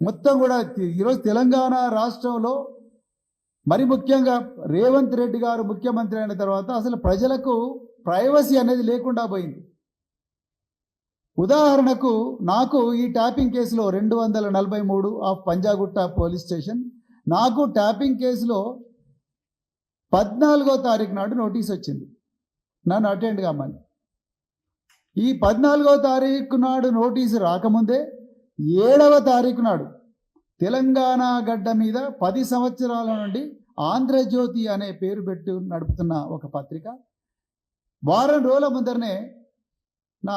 మొత్తం కూడా ఈరోజు తెలంగాణ రాష్ట్రంలో మరి ముఖ్యంగా రేవంత్ రెడ్డి గారు ముఖ్యమంత్రి అయిన తర్వాత అసలు ప్రజలకు ప్రైవసీ అనేది లేకుండా పోయింది. ఉదాహరణకు నాకు ఈ ట్యాపింగ్ కేసులో రెండు వందల నలభై మూడు ఆఫ్ పంజాగుట్ట పోలీస్ స్టేషన్ నాకు ట్యాపింగ్ కేసులో పద్నాలుగో తారీఖు నాడు నోటీస్ వచ్చింది. నన్ను అటెండ్ కామని. ఈ పద్నాలుగో తారీఖు నాడు నోటీసు రాకముందే ఏడవ తారీఖు నాడు తెలంగాణ గడ్డ మీద పది సంవత్సరాల నుండి ఆంధ్రజ్యోతి అనే పేరు పెట్టి నడుపుతున్న ఒక పత్రిక. వారం రోజుల ముందరనే నా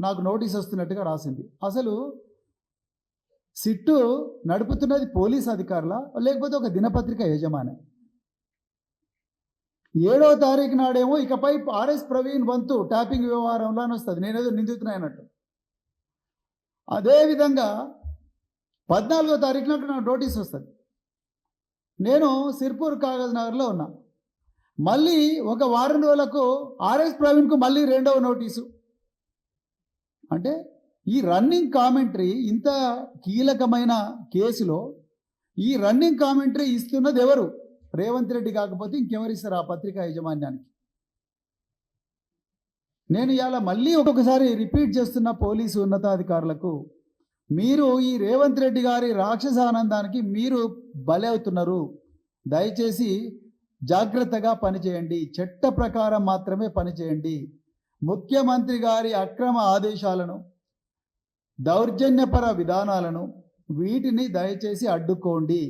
నాకు నోటీస్ వస్తున్నట్టుగా రాసింది. అసలు సిట్టు నడుపుతున్నది పోలీస్ అధికారుల? లేకపోతే ఒక దినపత్రిక యజమాని? ఏడవ తారీఖు నాడేమో ఇకపై ఆర్ఎస్ ప్రవీణ్ వంతు ట్యాపింగ్ వ్యవహారంలో అని వస్తుంది నేనేదో నిందితున్నాయన్నట్టు అదేవిధంగా పద్నాలుగో తారీఖున నాకు నాకు నోటీస్ వస్తుంది. నేను సిర్పూర్ కాగజ్ నగర్లో ఉన్నా. మళ్ళీ ఒక వారం రోజులకు ఆర్ఎస్ ప్రవీణ్కు మళ్ళీ రెండవ నోటీసు. అంటే ఈ రన్నింగ్ కామెంటరీ ఇంత కీలకమైన కేసులో ఈ రన్నింగ్ కామెంటరీ ఇస్తున్నది ఎవరు రేవంత్ రెడ్డి కాకపోతే ఇంకెవరిస్తారు ఆ పత్రికా యాజమాన్యానికి? నేను ఇలా మళ్ళీ ఒక్కొక్కసారి రిపీట్ చేస్తున్న పోలీసు ఉన్నతాధికారులకు మీరు ఈ రేవంత్ రెడ్డి గారి రాక్షస ఆనందానికి మీరు బలవుతున్నారు అవుతున్నారు. దయచేసి జాగ్రత్తగా పనిచేయండి. చట్ట ప్రకారం మాత్రమే పనిచేయండి. ముఖ్యమంత్రి గారి అక్రమ ఆదేశాలను దౌర్జన్యపర విధానాలను వీటిని దయచేసి అడ్డుకోండి.